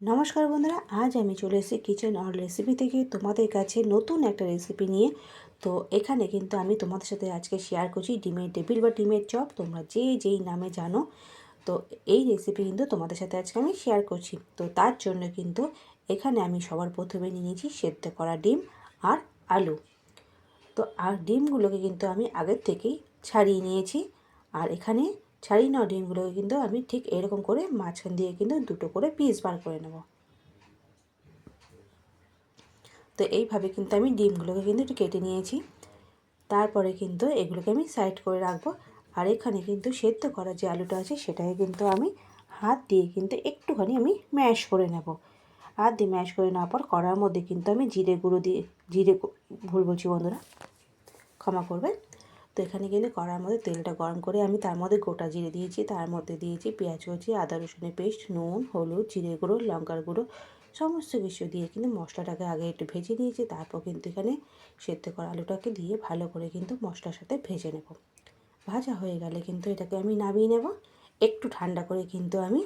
নমস্কার বন্ধুরা, আজ আমি চলে এসেছি কিচেন আর রেসিপি থেকে তোমাদের কাছে নতুন একটা রেসিপি নিয়ে। তো এখানে কিন্তু আমি তোমাদের সাথে আজকে শেয়ার করছি ডিমের টেবিল বা ডিমের চপ, তোমরা যে যেই নামে জানো। তো এই রেসিপি কিন্তু তোমাদের সাথে আজকে আমি শেয়ার করছি। তো তার জন্য কিন্তু এখানে আমি সবার প্রথমে নিয়েছি সেদ্ধ করা ডিম আর আলু। তো আর ডিমগুলোকে কিন্তু আমি আগের থেকেই ছাড়িয়ে নিয়েছি। আর এখানে ছাড়িয়ে নেওয়া ডিমগুলোকে কিন্তু আমি ঠিক এরকম করে মাঝখান দিয়ে কিন্তু দুটো করে পিস বার করে নেব। তো এইভাবে কিন্তু আমি ডিমগুলোকে কিন্তু একটু কেটে নিয়েছি। তারপরে কিন্তু এগুলোকে আমি সাইড করে রাখব। আর এখানে কিন্তু সেদ্ধ করা যে আলুটা আছে সেটাকে কিন্তু আমি হাত দিয়ে কিন্তু একটুখানি আমি ম্যাশ করে নেব। হাত দিয়ে ম্যাশ করে নেওয়ার পর কড়ার মধ্যে কিন্তু আমি জিরে গুঁড়ো দিয়ে, জিরে ভুল বলছি বন্ধুরা, ক্ষমা করবেন। তো এখানে কিন্তু কড়ার মধ্যে তেলটা গরম করে আমি তার মধ্যে গোটা জিরে দিয়েছি, তার মধ্যে দিয়েছি পেঁয়াজ কুচি, আদা রসুনের পেস্ট, নুন, হলুদ, জিরে গুঁড়ো, লঙ্কার গুঁড়ো, সমস্ত কিছু দিয়ে কিন্তু মশলাটাকে আগে একটু ভেজে নিয়েছি, তারপর কিন্তু এখানে সেদ্ধ করা আলুটাকে দিয়ে ভালো করে কিন্তু মশলার সাথে ভেজে নেব। ভাজা হয়ে গেলে কিন্তু এটাকে আমি নামিয়ে নেব, একটু ঠান্ডা করে কিন্তু আমি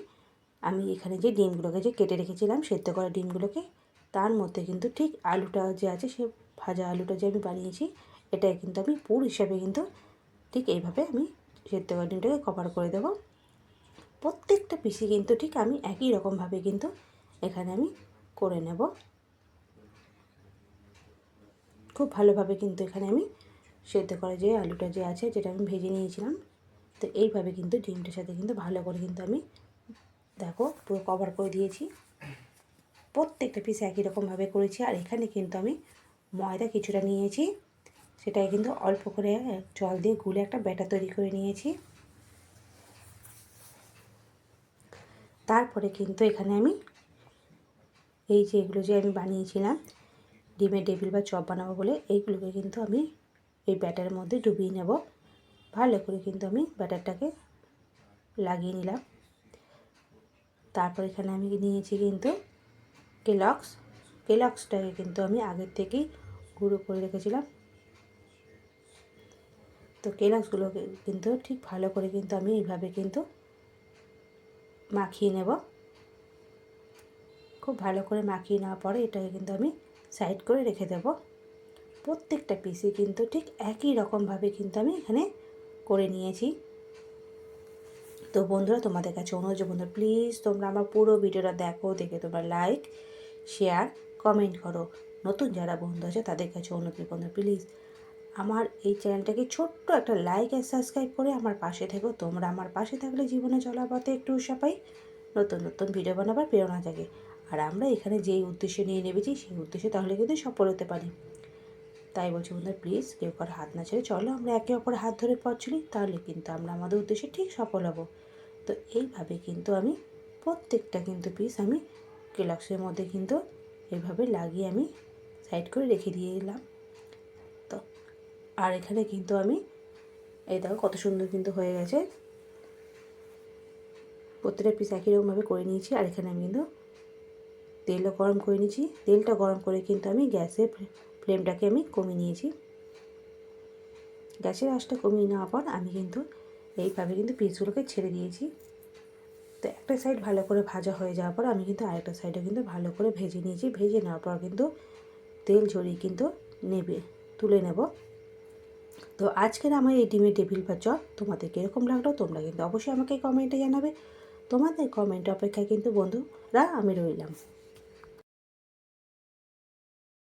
আমি এখানে যে ডিমগুলোকে যে কেটে রেখেছিলাম, সেদ্ধ করা ডিমগুলোকে, তার মধ্যে কিন্তু ঠিক আলুটা যে আছে সে ভাজা আলুটা যে আমি বানিয়েছি এটাই কিন্তু আমি পুর হিসাবে কিন্তু ঠিক এইভাবে আমি সেদ্ধ করা ডিমটাকে কভার করে দেবো। প্রত্যেকটা পিসি কিন্তু ঠিক আমি একই রকমভাবে কিন্তু এখানে আমি করে নেব। খুব ভালোভাবে কিন্তু এখানে আমি সেদ্ধ করা যে আলুটা যে আছে যেটা আমি ভেজে নিয়েছিলাম, তো এইভাবে কিন্তু ডিমটার সাথে কিন্তু ভালো করে কিন্তু আমি দেখো পুরো কভার করে দিয়েছি। প্রত্যেকটা পিস একই রকমভাবে করেছি আর এখানে কিন্তু আমি ময়দা কিছুটা নিয়েছি। সেটাই কিন্তু অল্প করে জল দিয়ে গুলে একটা ব্যাটা তৈরি করে নিয়েছি। তারপরে কিন্তু এখানে আমি এই যে এগুলো যে আমি বানিয়েছিলাম, ডিমের টেবিল বা চপ বানাবো বলে, এইগুলোকে কিন্তু আমি এই ব্যাটারের মধ্যে ডুবিয়ে নেব। ভালো করে কিন্তু আমি ব্যাটারটাকে লাগিয়ে নিলাম। তারপর এখানে আমি নিয়েছি কিন্তু কেলক্স কেলক্সটাকে কিন্তু আমি আগের থেকেই গুঁড়ো করে রেখেছিলাম। তো কেলাসগুলোকে কিন্তু ঠিক ভালো করে কিন্তু আমি এইভাবে কিন্তু মাখিয়ে নেব। খুব ভালো করে মাখিয়ে নেওয়ার পরে এটাকে কিন্তু আমি সাইড করে রেখে দেব। প্রত্যেকটা পিসি কিন্তু ঠিক একই রকমভাবে কিন্তু আমি এখানে করে নিয়েছি। তো বন্ধুরা, তোমাদের কাছে অনুরোধ বন্ধুরা প্লিজ তোমরা আমার পুরো ভিডিওটা দেখো, দেখে তোমরা লাইক শেয়ার কমেন্ট করো। নতুন যারা বন্ধু আছে, তাদের কাছে অনুরোধ বন্ধু প্লিজ আমার এই চ্যানেলটাকে ছোট্ট একটা লাইক আর সাবস্ক্রাইব করে আমার পাশে থেকো। তোমরা আমার পাশে থাকলে জীবনে চলার পথে একটু উৎসাহ পাই। নতুন নতুন ভিডিও বানাবার প্রেরণা জাগে। আর আমরা এখানে যেই উদ্দেশ্য নিয়ে নেবেছি সেই উদ্দেশ্যে তাহলে কিন্তু সফল হতে পারি। তাই বলছি বন্ধুরা প্লিজ কেউ কারও হাত না ছেড়ে চলো, আমরা একে অপরের হাত ধরে পথ চলি, তাহলে কিন্তু আমরা আমাদের উদ্দেশ্যে ঠিক সফল হব। তো এইভাবে কিন্তু আমি প্রত্যেকটা কিন্তু পিস আমি কেলক্সের মধ্যে কিন্তু এভাবে লাগিয়ে আমি সাইড করে রেখে দিয়ে দিলাম। আর এখানে কিন্তু আমি, এই দেখো কত সুন্দর কিন্তু হয়ে গেছে। প্রত্যেকটা পিস একই রকমভাবে করে নিয়েছি, আর এখানে আমি কিন্তু তেলও গরম করে নিয়েছি। তেলটা গরম করে কিন্তু আমি গ্যাসের ফ্লেমটাকে আমি কমিয়ে নিয়েছি। গ্যাসের আঁচটা কমিয়ে নেওয়ার পর আমি কিন্তু এইভাবে কিন্তু পিসগুলোকে ছেড়ে দিয়েছি। তো একটা সাইড ভালো করে ভাজা হয়ে যাওয়ার পর আমি কিন্তু আরেকটা সাইডে কিন্তু ভালো করে ভেজে নিয়েছি। ভেজে নেওয়ার পর কিন্তু তেল ঝরিয়ে কিন্তু নেবে, তুলে নেব। তো আজকের আমার এই ডিমের টেবিল বা চপ তোমাদের কীরকম লাগল তোমরা কিন্তু অবশ্যই আমাকে কমেন্টে জানাবে। তোমাদের কমেন্ট অপেক্ষায় কিন্তু বন্ধুরা আমি রইলাম।